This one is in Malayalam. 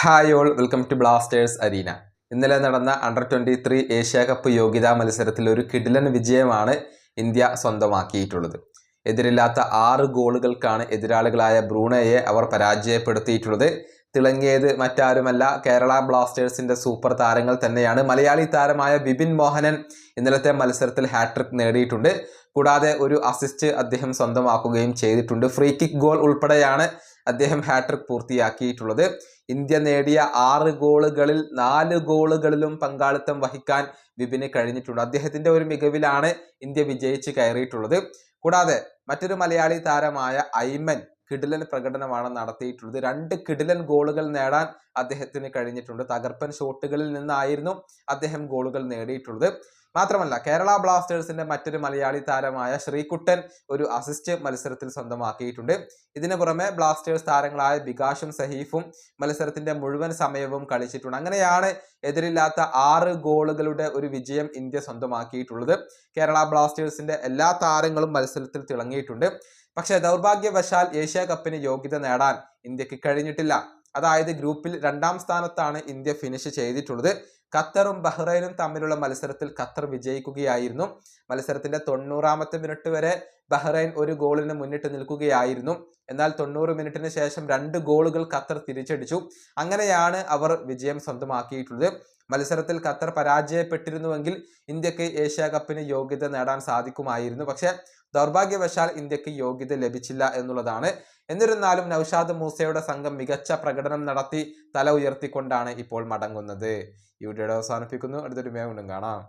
Hi all welcome to Blasters Arena. ഇന്നലെ നടന്ന under twenty three Asia Cup യോഗ്യതാ മത്സരത്തിൽ ഒരു കിടിലൻ വിജയമാണ് ഇന്ത്യ സ്വന്തമാക്കിയിട്ടുള്ളത്. എതിരില്ലാത്ത ആറ് ഗോളുകൾക്കാണ് എതിരാളികളായ ബ്രൂണയെ അവർ പരാജയപ്പെടുത്തിയിട്ടുള്ളത്. തിളങ്ങിയത് മറ്റാരുമല്ല. കേരള ബ്ലാസ്റ്റേഴ്സിന്റെ സൂപ്പർ താരങ്ങൾ തന്നെയാണ്. മലയാളി താരമായ ബിപിൻ മോഹനൻ ഇന്നലത്തെ മത്സരത്തിൽ ഹാട്രിക് നേടിയിട്ടുണ്ട്. കൂടാതെ ഒരു അസിസ്റ്റ് അദ്ദേഹം സ്വന്തമാക്കുകയും ചെയ്തിട്ടുണ്ട്. ഫ്രീ കിക്ക് ഗോൾ ഉൾപ്പെടെയാണ് അദ്ദേഹം ഹാട്രിക് പൂർത്തിയാക്കിയിട്ടുള്ളത്. ഇന്ത്യ നേടിയ ആറ് ഗോളുകളിൽ നാല് ഗോളുകളിലും പങ്കാളിത്തം വഹിക്കാൻ വിപിന് കഴിഞ്ഞിട്ടുണ്ട്. അദ്ദേഹത്തിന്റെ ഒരു മികവിലാണ് ഇന്ത്യ വിജയിച്ച് കയറിയിട്ടുള്ളത്. കൂടാതെ മറ്റൊരു മലയാളി താരമായ ഐമൻ കിടിലൻ പ്രകടനമാണ് നടത്തിയിട്ടുള്ളത്. രണ്ട് കിടിലൻ ഗോളുകൾ നേടാൻ അദ്ദേഹത്തിന് കഴിഞ്ഞിട്ടുണ്ട്. തകർപ്പൻ ഷോട്ടുകളിൽ നിന്നായിരുന്നു അദ്ദേഹം ഗോളുകൾ നേടിയിട്ടുള്ളത്. മാത്രമല്ല കേരള ബ്ലാസ്റ്റേഴ്സിന്റെ മറ്റൊരു മലയാളി താരമായ ശ്രീകുട്ടൻ ഒരു അസിസ്റ്റ് മത്സരത്തിൽ സ്വന്തമാക്കിയിട്ടുണ്ട്. ഇതിനു പുറമെ ബ്ലാസ്റ്റേഴ്സ് താരങ്ങളായ ബികാഷും സഹീഫും മത്സരത്തിന്റെ മുഴുവൻ സമയവും കളിച്ചിട്ടുണ്ട്. അങ്ങനെയാണ് എതിരില്ലാത്ത ആറ് ഗോളുകളുടെ ഒരു വിജയം ഇന്ത്യ സ്വന്തമാക്കിയിട്ടുള്ളത്. കേരള ബ്ലാസ്റ്റേഴ്സിന്റെ എല്ലാ താരങ്ങളും മത്സരത്തിൽ തിളങ്ങിയിട്ടുണ്ട്. പക്ഷെ ദൗർഭാഗ്യവശാൽ ഏഷ്യ കപ്പിന് യോഗ്യത നേടാൻ ഇന്ത്യയ്ക്ക് കഴിഞ്ഞിട്ടില്ല. അതായത് ഗ്രൂപ്പിൽ രണ്ടാം സ്ഥാനത്താണ് ഇന്ത്യ ഫിനിഷ് ചെയ്തിട്ടുള്ളത്. ഖത്തറും ബഹ്റൈനും തമ്മിലുള്ള മത്സരത്തിൽ ഖത്തർ വിജയിക്കുകയായിരുന്നു. മത്സരത്തിന്റെ തൊണ്ണൂറാമത്തെ മിനിറ്റ് വരെ ബഹ്റൈൻ ഒരു ഗോളിന് മുന്നിട്ട് നിൽക്കുകയായിരുന്നു. എന്നാൽ തൊണ്ണൂറ് മിനിറ്റിന് ശേഷം രണ്ട് ഗോളുകൾ ഖത്തർ തിരിച്ചടിച്ചു. അങ്ങനെയാണ് അവർ വിജയം സ്വന്തമാക്കിയിട്ടുള്ളത്. മത്സരത്തിൽ ഖത്തർ പരാജയപ്പെട്ടിരുന്നുവെങ്കിൽ ഇന്ത്യയ്ക്ക് ഏഷ്യ കപ്പിന് യോഗ്യത നേടാൻ സാധിക്കുമായിരുന്നു. പക്ഷേ ദൗർഭാഗ്യവശാൽ ഇന്ത്യയ്ക്ക് യോഗ്യത ലഭിച്ചില്ല എന്നുള്ളതാണ്. എന്നിരുന്നാലും നൌഷാദ് മൂസയുടെ സംഘം മികച്ച പ്രകടനം നടത്തി തല ഉയർത്തിക്കൊണ്ടാണ് ഇപ്പോൾ മടങ്ങുന്നത്. ഈ വീഡിയോയുടെ അവസാനിപ്പിക്കുന്നു. അടുത്തൊരു മേ കാണാം.